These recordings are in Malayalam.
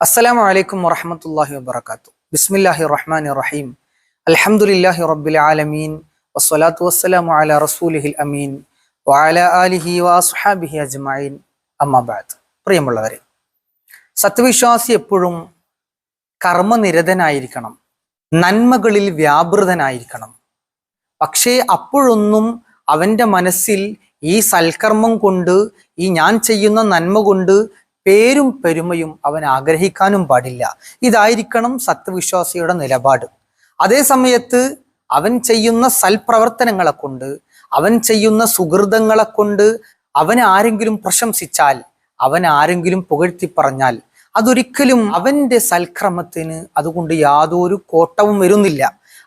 അസ്സലാമു അലൈക്കും വറഹമത്തല്ലാഹി വബർക്കാത്തു ബിസ്മില്ലാഹി റഹ്മാൻ റഹീം. അൽഹംദുലില്ലാഹി റബ്ബിൽ ആലമീൻ. വസ്സലാത്തു വസ്സലാമു അല റസൂലിഹിൽ അമീൻ. വഅല ആലിഹി വഅസ്ഹാബിഹി അജ്മഈൻ. അമ്മാബാദ് പ്രിയമുള്ളവരെ സത്യവിശ്വാസി എപ്പോഴും കർമ്മനിരതനായിരിക്കണം. നന്മകളിൽ വ്യാപൃതനായിരിക്കണം. പക്ഷേ അപ്പോഴൊന്നും അവന്റെ മനസ്സിൽ ഈ സൽക്കർമ്മം കൊണ്ട് ഈ ഞാൻ ചെയ്യുന്ന നന്മ കൊണ്ട് പേരും പെരുമയും അവൻ ആഗ്രഹിക്കാനും പാടില്ല. ഇതായിരിക്കണം സത്യവിശ്വാസിയുടെ നിലപാട്. അതേ സമയത്ത് അവൻ ചെയ്യുന്ന സൽപ്രവർത്തനങ്ങളെ കൊണ്ട് അവൻ ചെയ്യുന്ന സുഹൃതങ്ങളെ കൊണ്ട് അവൻ ആരെങ്കിലും പ്രശംസിച്ചാൽ അവൻ ആരെങ്കിലും പുകഴ്ത്തി പറഞ്ഞാൽ അതൊരിക്കലും അവന്റെ സൽക്രമത്തിന് അതുകൊണ്ട് യാതൊരു കോട്ടവും വരുന്നില്ല.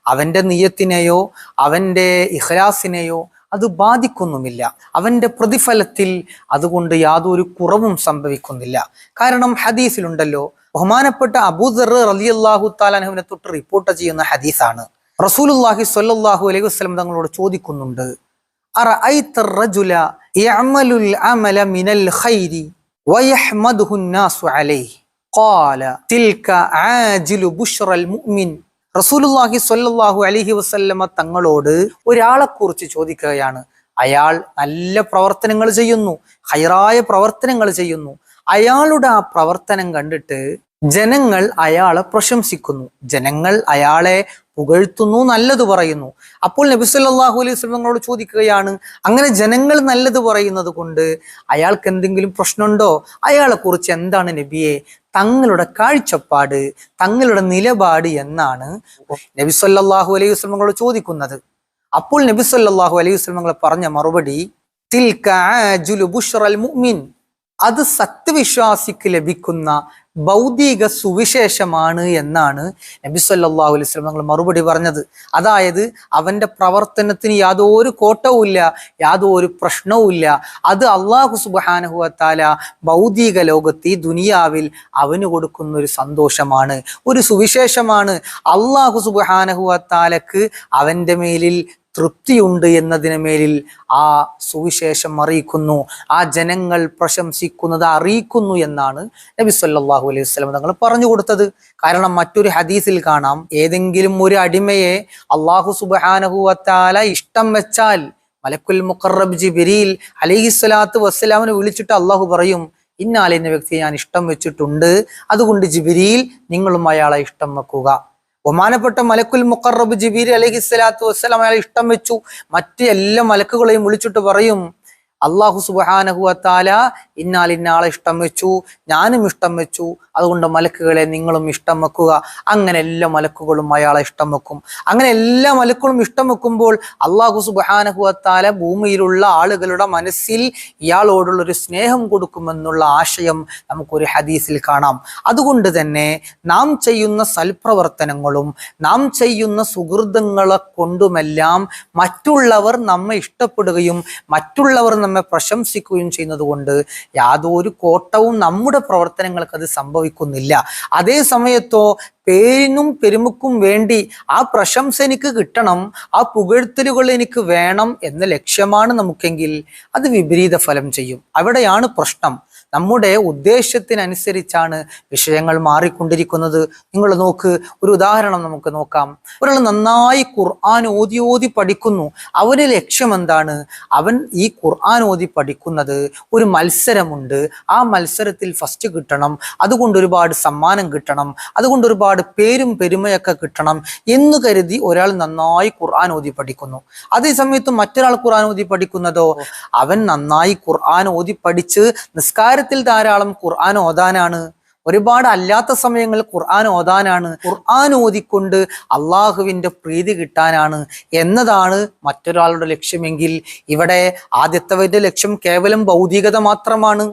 അവന്റെ നീയത്തിനെയോ അവന്റെ ഇഖ്ലാസിനെയോ അത് ബാധിക്കൊന്നുമില്ല. അവന്റെ പ്രതിഫലത്തിൽ അതുകൊണ്ട് യാതൊരു കുറവും സംഭവിക്കുന്നില്ല. കാരണം ഹദീസിലുണ്ടല്ലോ ബഹുമാനപ്പെട്ട അബൂദർ റലിയല്ലാഹു താലാനുവിനെ തൊട്ട് റിപ്പോർട്ട് ചെയ്യുന്ന ഹദീസാണ്. റസൂലുല്ലാഹി സ്വല്ലല്ലാഹു അലൈഹി വസ്ലം തങ്ങളോട് ചോദിക്കുന്നുണ്ട് ഖാല റസൂലുല്ലാഹി സ്വല്ലാഹു അലിഹി വസ്ല്ലമ്മ തങ്ങളോട് ഒരാളെ കുറിച്ച് ചോദിക്കുകയാണ്. അയാൾ നല്ല പ്രവർത്തനങ്ങൾ ചെയ്യുന്നു ഹൈറായ പ്രവർത്തനങ്ങൾ ചെയ്യുന്നു. അയാളുടെ ആ പ്രവർത്തനം കണ്ടിട്ട് ജനങ്ങൾ അയാളെ പ്രശംസിക്കുന്നു. ജനങ്ങൾ അയാളെ പുകഴ്ത്തുന്നു നല്ലത് പറയുന്നു. അപ്പോൾ നബി സല്ലല്ലാഹു അലൈഹി സ്വലങ്ങളോട് ചോദിക്കുകയാണ് അങ്ങനെ ജനങ്ങൾ നല്ലത് പറയുന്നത് കൊണ്ട് അയാൾക്ക് എന്തെങ്കിലും പ്രശ്നമുണ്ടോ? അയാളെ കുറിച്ച് എന്താണ് നബിയെ? തങ്ങളുടെ കാഴ്ചപ്പാട് തങ്ങളുടെ നിലപാട് എന്നാണ് നബി സല്ലല്ലാഹു അലൈഹി സ്വലങ്ങളോട് ചോദിക്കുന്നത്. അപ്പോൾ നബി സല്ലല്ലാഹു അലൈഹി സ്വലങ്ങളെ പറഞ്ഞ മറുപടി തിൽക ആജുലു ബുഷ്റൽ മുഅ്മിൻ. അത് സത്യവിശ്വാസിക്ക് ലഭിക്കുന്ന ഭൗതിക സുവിശേഷമാണ് എന്നാണ് നബി സല്ലാഹു അലൈഹി വസല്ലം നമ്മൾ മറുപടി പറഞ്ഞത്. അതായത് അവന്റെ പ്രവർത്തനത്തിന് യാതൊരു കോട്ടവുമില്ല യാതൊരു പ്രശ്നവുമില്ല. അത് അള്ളാഹു സുബ്ഹാനഹു വതാല ഭൗതിക ലോകത്ത് ദുനിയാവിൽ അവന് കൊടുക്കുന്ന ഒരു സന്തോഷമാണ്. ഒരു സുവിശേഷമാണ്. അള്ളാഹു സുബ്ഹാനഹു വതാലക്ക് അവന്റെ മേലിൽ തൃപ്തിയുണ്ട് എന്നതിന് മേലിൽ ആ സുവിശേഷം അറിയിക്കുന്നു. ആ ജനങ്ങൾ പ്രശംസിക്കുന്നത് അറിയിക്കുന്നു എന്നാണ് നബി സല്ലാഹു അലൈഹി വസല്ലം തങ്ങൾ പറഞ്ഞു കൊടുത്തത്. കാരണം മറ്റൊരു ഹദീസിൽ കാണാം. ഏതെങ്കിലും ഒരു അടിമയെ അള്ളാഹു സുബ്ഹാനഹു വത്താല ഇഷ്ടം വെച്ചാൽ മലക്കുൽ മുഖറബ് ബിരിയിൽ അലൈഹി സ്വലാത്തു വസ്സലാമിനെ വിളിച്ചിട്ട് അള്ളാഹു പറയും ഇന്നാലിന്ന വ്യക്തിയെ ഞാൻ ഇഷ്ടം വെച്ചിട്ടുണ്ട്. അതുകൊണ്ട് ജിബിരിയിൽ നിങ്ങളും അയാളെ ഇഷ്ടം വെക്കുക. ബഹുമാനപ്പെട്ട മലക്കുൽ മുഖറബ് ജിബീർ അലഹി സ്വലാത്തു വസ്സലാം അയാൾ ഇഷ്ടം വെച്ചു. മറ്റ് എല്ലാ മലക്കുകളെയും വിളിച്ചിട്ട് പറയും അള്ളാഹു സുബാനഹുവത്താല ഇന്നാൽ ഇന്നാളെ ഇഷ്ടം വെച്ചു ഞാനും ഇഷ്ടം വെച്ചു. അതുകൊണ്ട് മലക്കുകളെ നിങ്ങളും ഇഷ്ടം വെക്കുക. അങ്ങനെ എല്ലാ മലക്കുകളും അയാളെ ഇഷ്ടം വെക്കും. അങ്ങനെ എല്ലാ മലക്കുകളും ഇഷ്ടം വെക്കുമ്പോൾ അള്ളാഹു സുബാനഹുവത്താല ഭൂമിയിലുള്ള ആളുകളുടെ മനസ്സിൽ ഇയാളോടുള്ള ഒരു സ്നേഹം കൊടുക്കുമെന്നുള്ള ആശയം നമുക്കൊരു ഹദീസിൽ കാണാം. അതുകൊണ്ട് തന്നെ നാം ചെയ്യുന്ന സൽപ്രവർത്തനങ്ങളും നാം ചെയ്യുന്ന സുഹൃതങ്ങളെ കൊണ്ടുമെല്ലാം മറ്റുള്ളവർ നമ്മെ ഇഷ്ടപ്പെടുകയും മറ്റുള്ളവർ പ്രശംസിക്കുകയും ചെയ്യുന്നത് കൊണ്ട് യാതൊരു കോട്ടവും നമ്മുടെ പ്രവർത്തനങ്ങൾക്ക് അത് സംഭവിക്കുന്നില്ല. അതേ സമയത്തോ പേരിനും പെരുമുക്കും വേണ്ടി ആ പ്രശംസ എനിക്ക് കിട്ടണം ആ പുകഴ്ത്തലുകൾ എനിക്ക് വേണം എന്ന ലക്ഷ്യമാണ് നമുക്കെങ്കിൽ അത് വിപരീത ഫലം ചെയ്യും. അവിടെയാണ് പ്രശ്നം. നമ്മുടെ ഉദ്ദേശത്തിനനുസരിച്ചാണ് വിഷയങ്ങൾ മാറിക്കൊണ്ടിരിക്കുന്നത്. നിങ്ങൾ നോക്ക് ഒരു ഉദാഹരണം നമുക്ക് നോക്കാം. ഒരാൾ നന്നായി ഖുർആൻ ഓതി ഓതി പഠിക്കുന്നു. അവന്റെ ലക്ഷ്യം എന്താണ്? അവൻ ഈ ഖുർആൻ ഓതി പഠിക്കുന്നത് ഒരു മത്സരമുണ്ട്. ആ മത്സരത്തിൽ ഫസ്റ്റ് കിട്ടണം. അതുകൊണ്ട് ഒരുപാട് സമ്മാനം കിട്ടണം. അതുകൊണ്ട് ഒരുപാട് പേരും പെരുമയൊക്കെ കിട്ടണം എന്ന് കരുതി ഒരാൾ നന്നായി ഖുർആൻ ഓതി പഠിക്കുന്നു. അതേ സമയത്ത് മറ്റൊരാൾ ഖുർആൻ ഓതി പഠിക്കുന്നതോ? അവൻ നന്നായി ഖുർആൻ ഓതി പഠിച്ച് നിസ്കാരത്തിൽ ധാരാളം ഖുർആൻ ഓതാനാണ്. ഒരുപാട് അല്ലാത്ത സമയങ്ങളിൽ ഖുർആൻ ഓതാനാണ്. ഖുർആൻ ഓതിക്കൊണ്ട് അള്ളാഹുവിന്റെ പ്രീതി കിട്ടാനാണ് എന്നതാണ് മറ്റൊരാളുടെ ലക്ഷ്യമെങ്കിൽ ഇവിടെ ആദ്യത്തവരുടെ ലക്ഷ്യം കേവലം ഭൗതികത മാത്രമാണ്.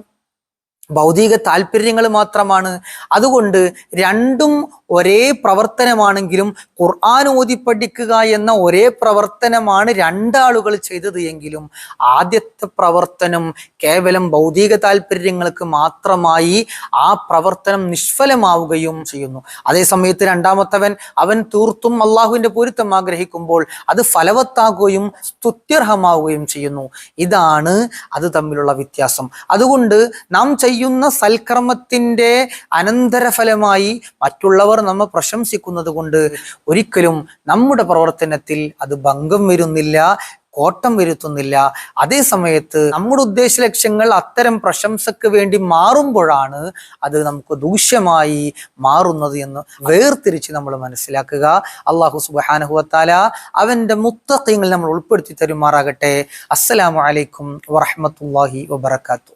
ഭൗതിക താല്പര്യങ്ങൾ മാത്രമാണ്. അതുകൊണ്ട് രണ്ടും ഒരേ പ്രവർത്തനമാണെങ്കിലും ഖുർആൻ ഓതി പഠിക്കുക എന്ന ഒരേ പ്രവർത്തനമാണ് രണ്ടാളുകൾ ചെയ്തത് എങ്കിലും ആദ്യത്തെ പ്രവർത്തനം കേവലം ഭൗതിക താല്പര്യങ്ങൾക്ക് മാത്രമായി ആ പ്രവർത്തനം നിഷ്ഫലമാവുകയും ചെയ്യുന്നു. അതേസമയത്ത് രണ്ടാമത്തവൻ അവൻ തീർത്തും അള്ളാഹുവിന്റെ പൊരുത്തം ആഗ്രഹിക്കുമ്പോൾ അത് ഫലവത്താകുകയും സ്തുത്യർഹമാവുകയും ചെയ്യുന്നു. ഇതാണ് അത് തമ്മിലുള്ള വ്യത്യാസം. അതുകൊണ്ട് നാം ചെയ്യുന്ന സൽക്കർമ്മത്തിന്റെ അനന്തരഫലമായി മറ്റുള്ളവർ നമ്മെ പ്രശംസിക്കുന്നത് കൊണ്ട് ഒരിക്കലും നമ്മുടെ പ്രവർത്തനത്തിൽ അത് ഭംഗം വരുന്നില്ല കോട്ടം വരുത്തുന്നില്ല. അതേ സമയത്ത് നമ്മുടെ ഉദ്ദേശ ലക്ഷ്യങ്ങൾ അത്തരം പ്രശംസക്ക് വേണ്ടി മാറുമ്പോഴാണ് അത് നമുക്ക് ദൂഷ്യമായി മാറുന്നത് എന്ന് വേർതിരിച്ച് നമ്മൾ മനസ്സിലാക്കുക. അള്ളാഹു സുബാനഹുവത്താല അവന്റെ മുത്തഖ്യങ്ങൾ നമ്മൾ ഉൾപ്പെടുത്തി തരുമാറാകട്ടെ. അസ്സലാമലൈക്കും വറഹമത്തല്ലാഹി വബർക്കാത്തു